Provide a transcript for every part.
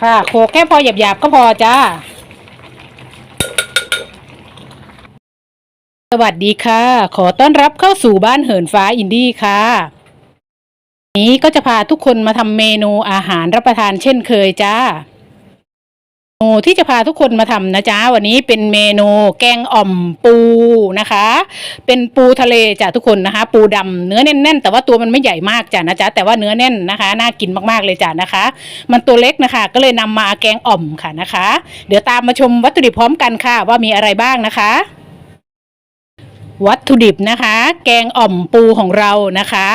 ค่ะ โขกแค่พอหยาบๆก็พอจ้า สวัสดีค่ะ ขอต้อนรับเข้าสู่บ้านเหินฟ้าอินดี้ค่ะ นี้ก็จะพาทุกคนมาทำเมนูอาหารรับประทานเช่นเคยจ้า เมนูที่จะพาทุกคนมาทำนะจ๊ะวันนี้เป็นเมนูแกงอ่อมปูนะคะ เป็นปูทะเลจ้ะทุกคนนะคะ ปูดำเนื้อแน่นๆแต่ว่าตัวมันไม่ใหญ่มากจ้ะนะจ๊ะแต่ว่าเนื้อแน่นนะคะน่ากินมากๆเลยจ้ะนะคะ มันตัวเล็กนะคะ ก็เลยนำมาแกงอ่อมค่ะนะคะ เดี๋ยวตามมาชมวัตถุดิบพร้อมกันค่ะ ว่ามีอะไรบ้างนะคะวัตถุดิบนะคะ แกงอ่อมปูของเรานะคะ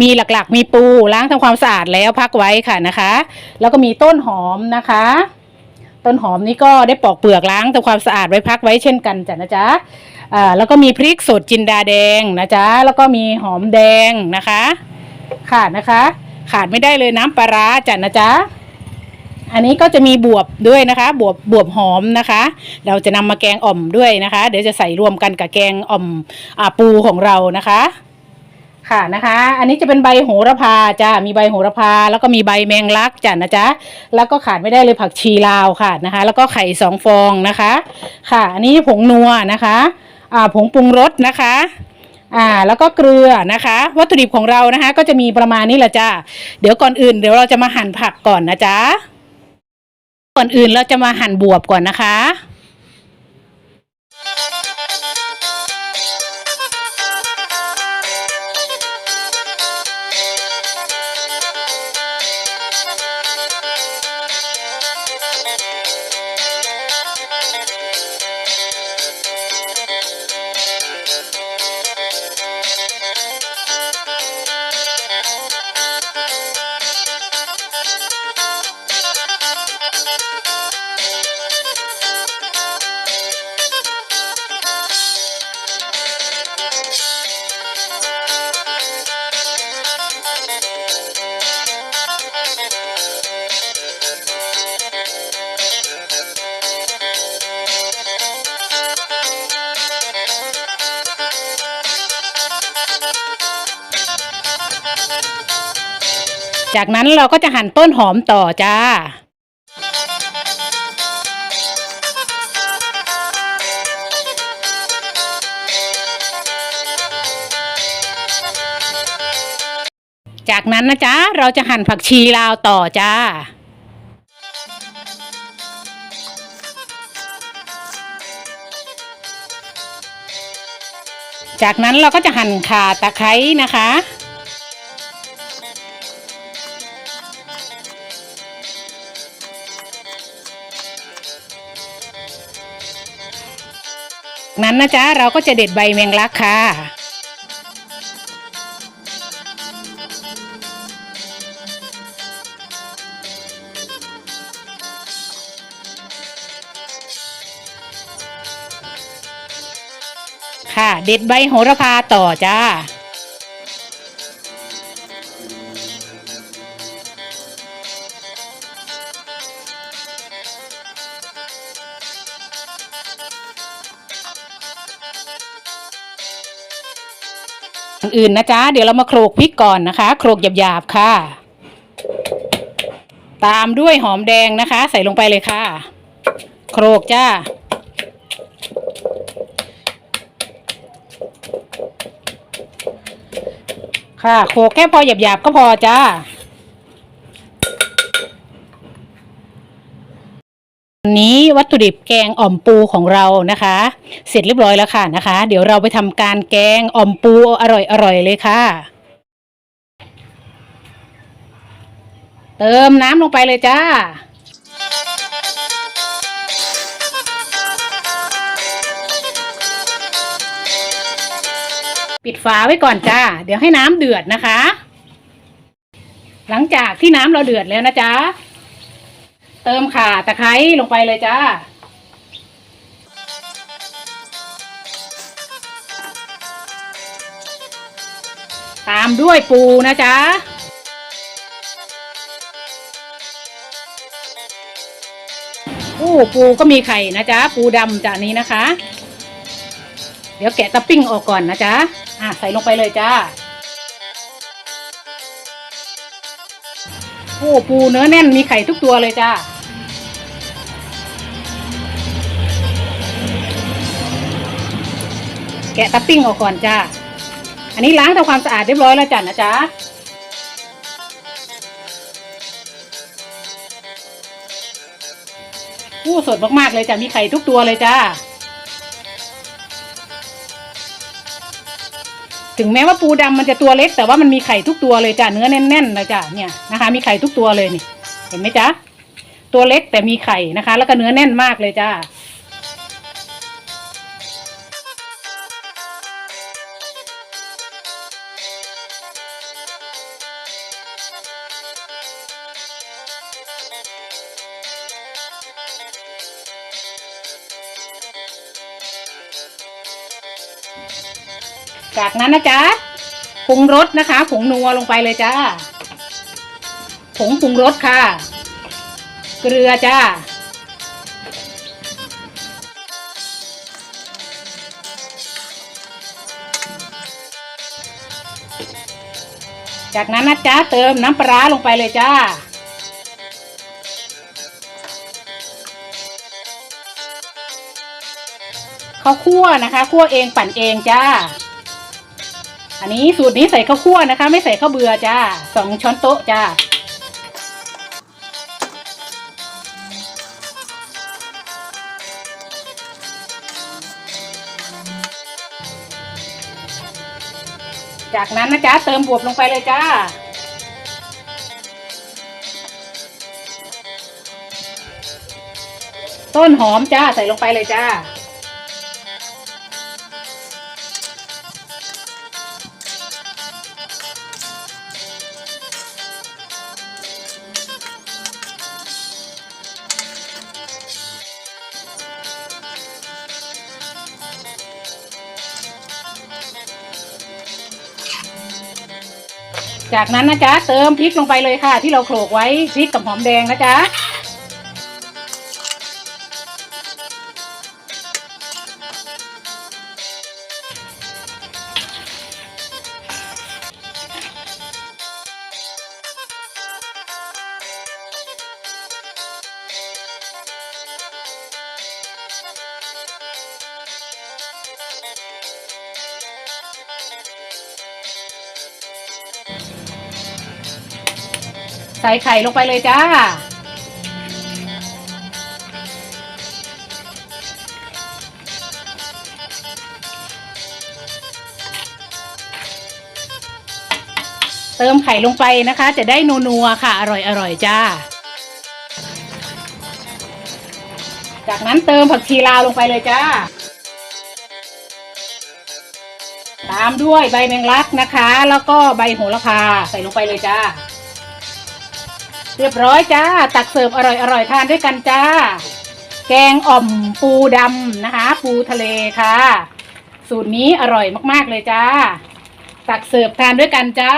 มีหลักๆ มีปูล้างทำความสะอาดแล้วพักไว้ค่ะนะคะ แล้วก็มีต้นหอมนะคะ ต้นหอมนี่ก็ได้ปอกเปลือกล้างทำความสะอาดไว้พักไว้เช่นกันจ้ะนะจ๊ะอ่าแล้วก็มีพริกสดจินดาแดงนะจ๊ะแล้วก็มีหอมแดงนะคะ ขาดนะคะ ขาดไม่ได้เลยน้ำปลาร้าจ้ะนะจ๊ะอันนี้ก็จะมีบวบด้วยนะคะ บวบบวบหอมนะคะ เราจะนำมาแกงอ่อมด้วยนะคะ เดี๋ยวจะใส่รวมกันกับแกงอ่อมอปูของเรานะคะ ค่ะนะคะ อันนี้จะเป็นใบโหระพาจ้ามีใบโหระพา แล้วก็มีใบแมงลักจ้ะนะจ๊ะแล้วก็ขาดไม่ได้เลยผักชีลาวค่ะนะคะ แล้วก็ไข่สองฟองนะคะ ค่ะ อันนี้ผงนัวนะคะอ่าผงปรุงรสนะคะอ่าแล้วก็เกลือนะคะ วัตถุดิบของเรานะคะ ก็จะมีประมาณนี้แหละจ้าเดี๋ยวก่อนอื่นเดี๋ยวเราจะมาหั่นผักก่อนนะจ๊ะก่อนอื่นเราจะมาหั่นบวบก่อนนะคะ จากนั้นเราก็จะหั่นต้นหอมต่อจ้าจากนั้นนะจ๊ะ เราจะหั่นผักชีลาวต่อจ้า จากนั้นเราก็จะหั่นข่าตะไคร้นะคะ นั้นนะจ๊ะเราก็จะเด็ดใบแมงลักค่ะ ค่ะ เด็ดใบโหระพาต่อจ้า อื่นนะจ๊ะเดี๋ยวเรามาโขลกพริกก่อนนะคะ โขลกหยาบๆค่ะ ตามด้วยหอมแดงนะคะ ใส่ลงไปเลยค่ะ โขลกจ้าค่ะโขลกแค่พอหยาบๆก็พอจ้า วันนี้วัตถุดิบแกงอ่อมปูของเรานะคะ เสร็จเรียบร้อยแล้วค่ะนะคะ เดี๋ยวเราไปทำการแกงอ่อมปูอร่อยๆเลยค่ะ เติมน้ำลงไปเลยจ้า ปิดฝาไว้ก่อนจ้า เดี๋ยวให้น้ำเดือดนะคะ หลังจากที่น้ำเราเดือดแล้วนะจ๊ะ เติมข่าตะไคร้ลงไปเลยจ้า ตามด้วยปูนะจ๊ะอู้ปูก็มีไข่นะจ๊ะ ปูดำจานนี้นะคะ เดี๋ยวแกะตะปิ้งออกก่อนนะจ๊ะ อะใส่ลงไปเลยจ้าโอ้ปูเนื้อแน่นมีไข่ทุกตัวเลยจ้า แกะตับปิ้งออกก่อนจ้า อันนี้ล้างทำความสะอาดเรียบร้อยแล้วจ้ะนะจ๊ะอู้สดมากๆเลยจ้ะ มีไข่ทุกตัวเลยจ้า ถึงแม้ว่าปูดำมันจะตัวเล็ก แต่ว่ามันมีไข่ทุกตัวเลยจ้ะ เนื้อแน่นๆเลยจ้ะ เนี่ยนะคะ มีไข่ทุกตัวเลยนี่ เห็นไหมจ๊ะ ตัวเล็กแต่มีไข่นะคะ แล้วก็เนื้อแน่นมากเลยจ้า จากนั้นนะจ๊ะผงรสนะคะผงนัวลงไปเลยจ้าผงปรุงรสค่ะ เกลือจ้าจากนั้นนะจ๊ะเติมน้ำปลาร้าลงไปเลยจ้า ข้าวคั่วนะคะ คั่วเองปั่นเองจ้า อันนี้สูตรนี้ใส่ข้าวคั่วนะคะ ไม่ใส่ข้าวเบือจ้าสองช้อนโต๊ะจ้าจากนั้นนะจ๊ะเติมบวบลงไปเลยจ้า ต้นหอมจ้าใส่ลงไปเลยจ้า จากนั้นนะจ๊ะเติมพริกลงไปเลยค่ะ ที่เราโขลกไว้พริกกับหอมแดงนะจ๊ะ ใส่ไข่ลงไปเลยจ้า เติมไข่ลงไปนะคะ จะได้นัวๆค่ะ อร่อยๆจ้า จากนั้นเติมผักชีลาวลงไปเลยจ้า ตามด้วยใบแมงลักนะคะ แล้วก็ใบโหระพาใส่ลงไปเลยจ้า เรียบร้อยจ้า ตักเสิร์ฟอร่อยอร่อยทานด้วยกันจ้า แกงอ่อมปูดำนะคะ ปูทะเลค่ะ สูตรนี้อร่อยมากๆเลยจ้า ตักเสิร์ฟทานด้วยกันจ้า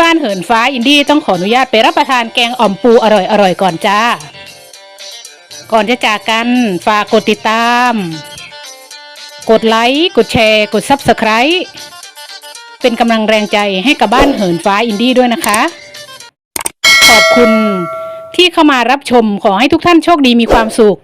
บ้านเหินฟ้าอินดี้ต้องขออนุญาตไปรับประทานแกงอ่อมปูอร่อยอร่อยๆก่อนจ้า ก่อนจะจากกันฝากกดติดตาม กดไลค์ กดแชร์ กด Subscribe เป็นกำลังแรงใจให้กับบ้านเหินฟ้าอินดี้ด้วยนะคะ ขอบคุณที่เข้ามารับชมขอให้ทุกท่านโชคดีมีความสุข